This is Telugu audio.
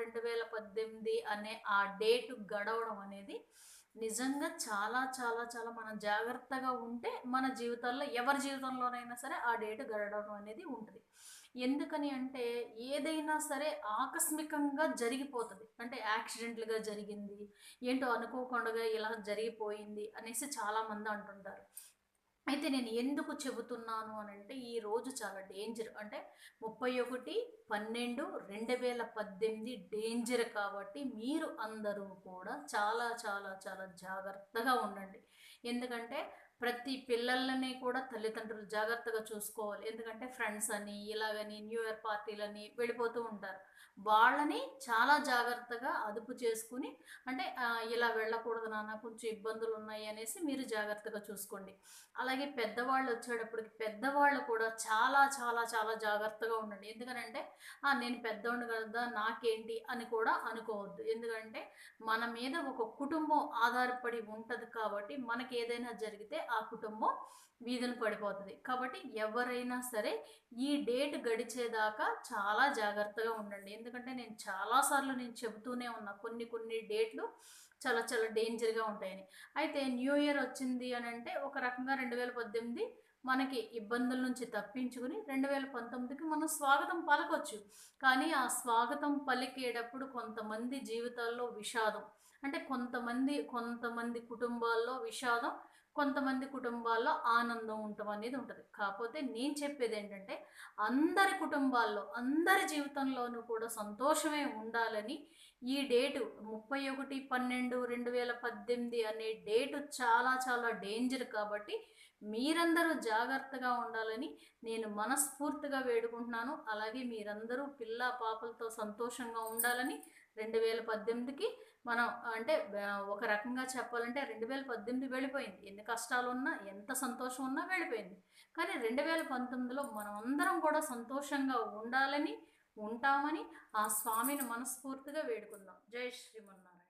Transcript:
రెండు వేల పద్దెనిమిది అనే ఆ డేట్ గడవడం అనేది నిజంగా చాలా చాలా చాలా మనం జాగ్రత్తగా ఉంటే మన జీవితాల్లో ఎవరి జీవితంలోనైనా సరే ఆ డేట్ గడవడం అనేది ఉంటుంది. ఎందుకని అంటే ఏదైనా సరే ఆకస్మికంగా జరిగిపోతుంది. అంటే యాక్సిడెంట్లుగా జరిగింది ఏంటో అనుకోకుండా ఇలా జరిగిపోయింది అనేసి చాలామంది అంటుంటారు. అయితే నేను ఎందుకు చెబుతున్నాను అని అంటే ఈ రోజు చాలా డేంజర్. అంటే ముప్పై ఒకటి పన్నెండు రెండు వేల పద్దెనిమిది డేంజర్ కాబట్టి మీరు అందరూ కూడా చాలా చాలా చాలా జాగ్రత్తగా ఉండండి. ఎందుకంటే ప్రతి పిల్లలని కూడా తల్లిదండ్రులు జాగ్రత్తగా చూసుకోవాలి. ఎందుకంటే ఫ్రెండ్స్ అని ఇలాగని న్యూ ఇయర్ పార్టీలని వెళ్ళిపోతూ ఉంటారు. వాళ్ళని చాలా జాగ్రత్తగా అదుపు చేసుకుని అంటే ఇలా వెళ్ళకూడదు నాన్న కొంచెం ఇబ్బందులు ఉన్నాయి అనేసి మీరు జాగ్రత్తగా చూసుకోండి. అలాగే పెద్దవాళ్ళు వచ్చేటప్పటికి పెద్దవాళ్ళు కూడా చాలా చాలా చాలా జాగ్రత్తగా ఉండండి. ఎందుకనంటే నేను పెద్దవాడిని కదా నాకేంటి? అని కూడా అనుకోవద్దు. ఎందుకంటే మన మీద ఒక కుటుంబం ఆధారపడి ఉంటుంది కాబట్టి మనకి ఏదైనా జరిగితే ఆ కుటుంబం వీధిని పడిపోతుంది. కాబట్టి ఎవరైనా సరే ఈ డేట్ గడిచేదాకా చాలా జాగ్రత్తగా ఉండండి. ఎందుకంటే నేను చాలాసార్లు నేను చెబుతూనే ఉన్నా కొన్ని కొన్ని డేట్లు చాలా చాలా డేంజర్గా ఉంటాయని. అయితే న్యూ ఇయర్ వచ్చింది అని అంటే ఒక రకంగా రెండు వేల పద్దెనిమిది మనకి ఇబ్బందుల నుంచి తప్పించుకుని రెండు వేల పంతొమ్మిదికి మనం స్వాగతం పలకొచ్చు. కానీ ఆ స్వాగతం పలికేటప్పుడు కొంతమంది జీవితాల్లో విషాదం. అంటే కొంతమంది కొంతమంది కుటుంబాల్లో విషాదం కొంతమంది కుటుంబాల్లో ఆనందం ఉండటం అనేది ఉంటుంది. కాకపోతే నేను చెప్పేది ఏంటంటే అందరి కుటుంబాల్లో అందరి జీవితంలోనూ కూడా సంతోషమే ఉండాలని ఈ డేటు ముప్పై ఒకటి పన్నెండు రెండు వేల పద్దెనిమిది అనే డేటు చాలా చాలా డేంజర్ కాబట్టి మీరందరూ జాగ్రత్తగా ఉండాలని నేను మనస్ఫూర్తిగా వేడుకుంటున్నాను. అలాగే మీరందరూ పిల్ల పాపలతో సంతోషంగా ఉండాలని రెండు వేల పద్దెనిమిదికి మనం అంటే ఒక రకంగా చెప్పాలంటే రెండు వేల పద్దెనిమిది వెళ్ళిపోయింది. ఎన్ని కష్టాలు ఉన్నా ఎంత సంతోషం ఉన్నా వెళ్ళిపోయింది. కానీ రెండు వేల పంతొమ్మిదిలో మనం అందరం కూడా సంతోషంగా ఉండాలని ఉంటామని ఆ స్వామిని మనస్ఫూర్తిగా వేడుకుందాం. జై శ్రీమన్నారాయణ.